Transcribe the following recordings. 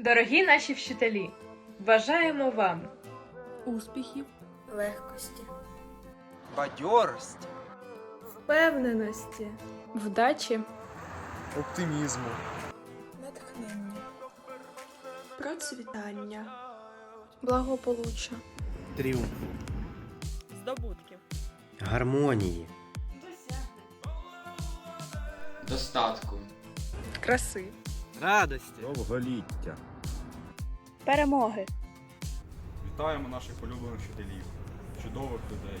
Дорогі наші вчителі, бажаємо вам успіхів, легкості, бадьорості, впевненості, вдачі, оптимізму, натхнення, процвітання, благополуччя, тріумфу, здобутків, гармонії, достатку, краси, радості, довголіття. перемоги. Вітаємо наших улюблених вчителів, чудових людей,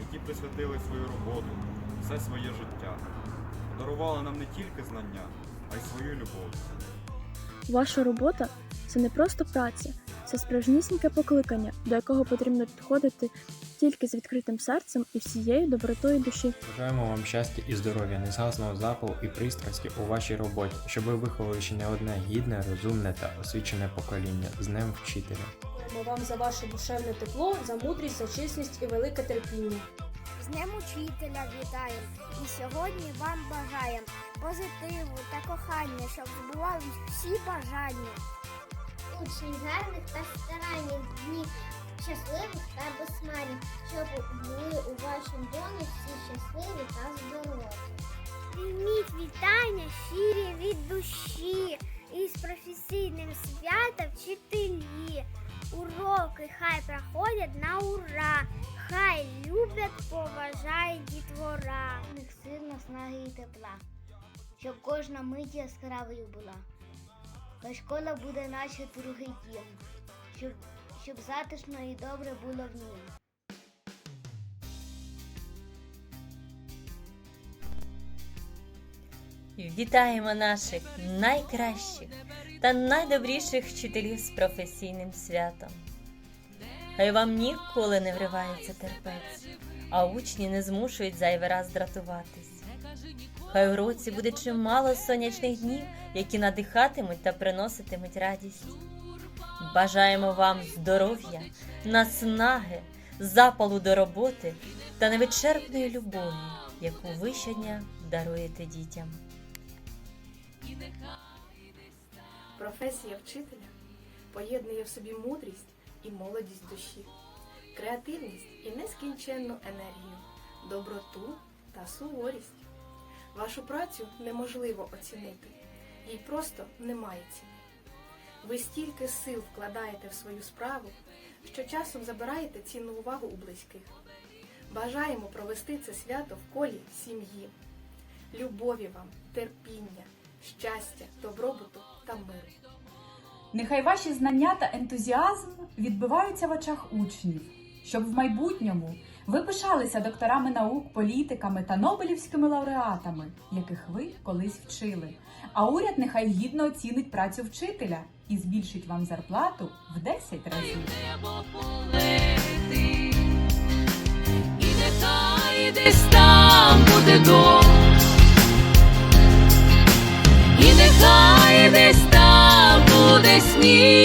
які присвятили свою роботу, все своє життя, подарували нам не тільки знання, а й свою любов. Ваша робота це не просто праця, це справжнісіньке покликання, до якого потрібно підходити тільки з відкритим серцем і всією добротою душі. Бажаємо вам щастя і здоров'я, незгасного запалу і пристрасті у вашій роботі, щоб ви виховали ще не одне гідне, розумне та освічене покоління з Днем вчителя. Дякуємо вам за ваше душевне тепло, за мудрість, за чесність і велике терпіння. З Днем учителя вітаємо і сьогодні вам бажаємо позитиву та кохання, щоб збувались всі бажання. Учнів гарних та старанних днів, щасливих та безсмарних, щоб були у вашому домі всі щасливі та здорові. Прийміть вітання щирі від душі і з професійним святом вчителі. Уроки хай проходять на ура, хай люблять, поважають дітвора. Них сил, наснаги і тепла, щоб кожна мить яскравою була. Хай школа буде наче другий дім, щоб, щоб затишно і добре було в ній. Вітаємо наших найкращих та найдобріших вчителів з професійним святом. Хай вам ніколи не вривається терпець, а учні не змушують зайвий раз дратуватись. Хай у році буде чимало сонячних днів, які надихатимуть та приноситимуть радість. Бажаємо вам здоров'я, наснаги, запалу до роботи та невичерпної любові, яку ви щодня даруєте дітям. Професія вчителя поєднує в собі мудрість і молодість душі, креативність і нескінченну енергію, доброту та суворість. Вашу працю неможливо оцінити, їй просто немає ціни. Ви стільки сил вкладаєте в свою справу, що часом забираєте цінну увагу у близьких. Бажаємо провести це свято в колі сім'ї, любові вам, терпіння, щастя, добробуту та миру. Нехай ваші знання та ентузіазм відбиваються в очах учнів, щоб в майбутньому ви пишалися докторами наук, політиками та нобелівськими лауреатами, яких ви колись вчили. А уряд нехай гідно оцінить працю вчителя і збільшить вам зарплату в 10 разів. І нехай десь там буде дощ, і нехай десь там буде сніг.